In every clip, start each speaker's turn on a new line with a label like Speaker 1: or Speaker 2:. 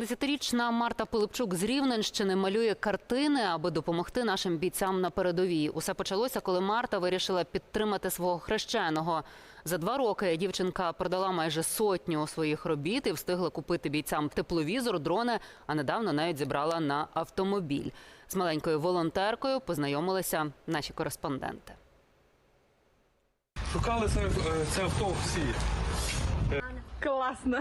Speaker 1: Десятирічна Марта Пилипчук з Рівненщини малює картини, аби допомогти нашим бійцям на передовій. Усе почалося, коли Марта вирішила підтримати свого хрещеного. За два роки дівчинка продала майже сотню своїх робіт і встигла купити бійцям тепловізор, дрони, а недавно навіть зібрала на автомобіль. З маленькою волонтеркою познайомилися наші кореспонденти.
Speaker 2: Шукали це, е, це авто всі.
Speaker 3: Класно.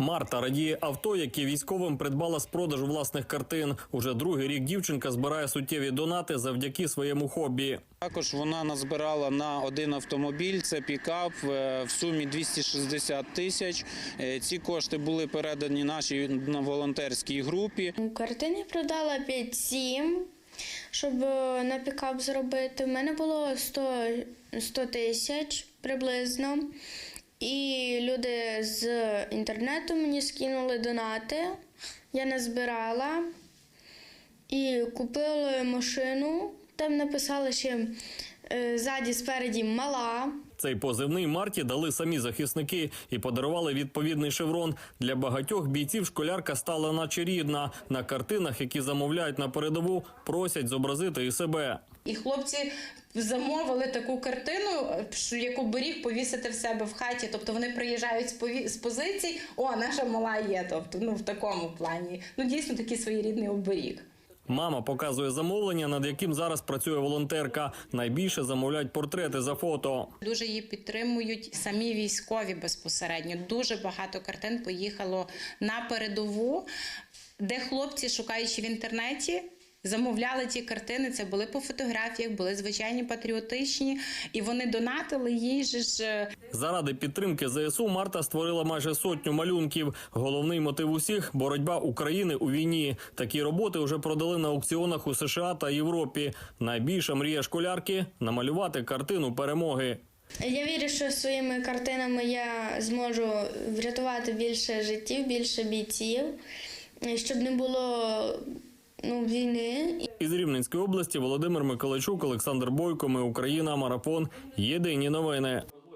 Speaker 4: Марта радіє авто, яке військовим придбала з продажу власних картин. Уже другий рік дівчинка збирає суттєві донати завдяки своєму хобі.
Speaker 5: Також вона назбирала на один автомобіль. Це пікап е, в сумі 260 тисяч. Е, Ці кошти були передані нашій на волонтерській групі.
Speaker 6: Картини продала 5-7, щоб е, на пікап зробити. У мене було 100, 100 тисяч приблизно. І люди з інтернету мені скинули донати. Я назбирала і купила машину. Там написали ще ззаді, спереді мала.
Speaker 4: Цей позивний Марті дали самі захисники і подарували відповідний шеврон. Для багатьох бійців школярка стала наче рідна. На картинах, які замовляють на передову, просять зобразити і себе.
Speaker 7: І хлопці замовили таку картину, яку беріг повісити в себе в хаті. Тобто вони приїжджають з пові- з позицій, о, наша мала є. Тобто, ну в такому плані. Ну дійсно такий своєрідний оберіг.
Speaker 4: Мама показує замовлення, над яким зараз працює волонтерка. Найбільше замовляють портрети за фото.
Speaker 7: Дуже її підтримують самі військові безпосередньо. Дуже багато картин поїхало на передову, де хлопці, шукаючи в інтернеті. Замовляли ті картини, це були по фотографіях, були звичайні патріотичні, і вони донатили їй же ж е,
Speaker 4: Заради підтримки ЗСУ Марта створила майже сотню малюнків. Головний мотив усіх боротьба України у війні. Такі роботи вже продали на аукціонах у США та Європі. Найбільша мрія школярки намалювати картину перемоги.
Speaker 6: Я вірю, що своїми картинами я зможу врятувати більше життів, більше бійців, щоб не було ну, війни.
Speaker 4: Із Рівненської області Володимир Миколайчук, Олександр Бойко. Ми Україна. Марафон. Єдині новини.